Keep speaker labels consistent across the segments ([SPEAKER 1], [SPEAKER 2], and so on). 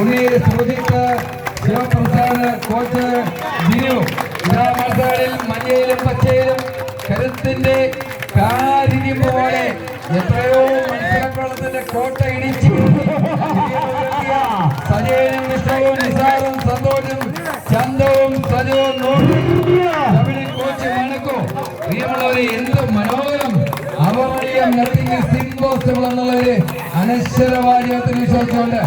[SPEAKER 1] ഉണ്ണീർ Sujith Sivaprasad coach Jinu. ഇതാ മത്സരങ്ങളിൽ മഞ്ഞയിലും പച്ചയിലും കരുത്തിന്റെ കാരിരി പോലെ എത്രയോ മത്സരക്കുളത്തിന്റെ കോട്ട ഇടിച്ചു. സജയനും വിഷ്ണുവും നിസാറും സന്തോഷും ചന്തവും സജവും നോക്കി. കോച്ച് മണക്കോ. പ്രിയമുള്ളവരെ എന്ത് മനോഹരം. അവർ നത്തിങ് ഇസ് ഇമ്പോസിബിൾ എന്നുള്ളൊരു അനശ്വരവാചകത്തിൽ വിശ്വസിച്ചുകൊണ്ട്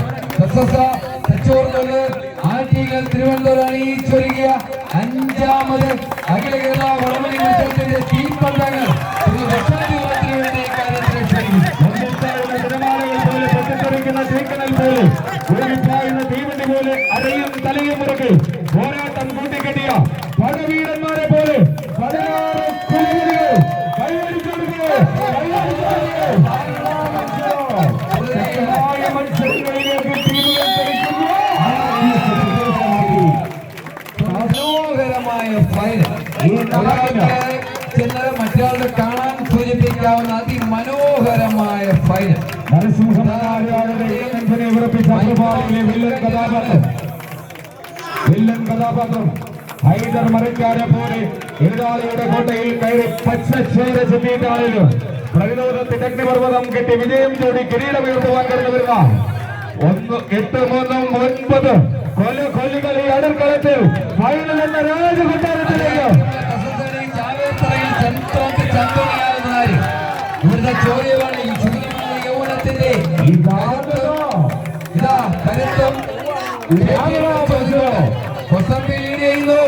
[SPEAKER 1] സസസ തച്ചോർന്നത് ആറ്റിങ്ങൽ തിരുവനന്തപുരം അണിയിച്ചൊരുങ്ങിയ അഞ്ചാമത് അഖില കേരള വടമണി മത്സരത്തിന്റെ തീപ്പന്തങ്ങൾ ഒരു ലക്ഷദ്വീപത്തിന് വേണ്ടി കാര്യത്തിൽ ക്ഷണിക്കുന്നു
[SPEAKER 2] തിരമാലകൾ പോലെ അരയും തലയും മുറുകെ പോരാട്ടം കൂട്ടിക്കെട്ടിയ പടവീരന്മാരെ പോലെ പതിനാറ് കുലകളികൾ കൈവരിച്ചെടുക്കുക ശക്തമായ ഈ നാടിന്
[SPEAKER 1] ചെന്നത് മറ്റൊരാളുടെ കാണാൻ സൂചിപ്പിക്കാവുന്ന അതിമനോഹരമായ
[SPEAKER 2] അനുഭാവിലെ വില്ലൻ കഥാപാത്രം. ഹൈദർ മറിക്കാരെ പോലെ എതിരാളിയുടെ കോട്ടയിൽ കയറി പച്ചച്ചേര ചെല്ലിയിട്ടാണെങ്കിലും പ്രതിരോധത്തിന്റെ അഗ്നിപർവതം കെട്ടി വിജയം ചൂടി കിരീടമുയർത്തുവാൻ കടന്നു വരുന്ന ഒന്ന് എട്ട് മൂന്നും ഒൻപത്.
[SPEAKER 1] രോഹിത് കൊട്ടാരത്തിലേക്കോ. ഇവരുടെ ചോദ്യമാണ് ഈ സുന്ദരമായ യൗവനത്തിന്റെ ഇതാ കരുത്തും.
[SPEAKER 2] കൊസംബി ലീഡ് ചെയ്യുന്നു.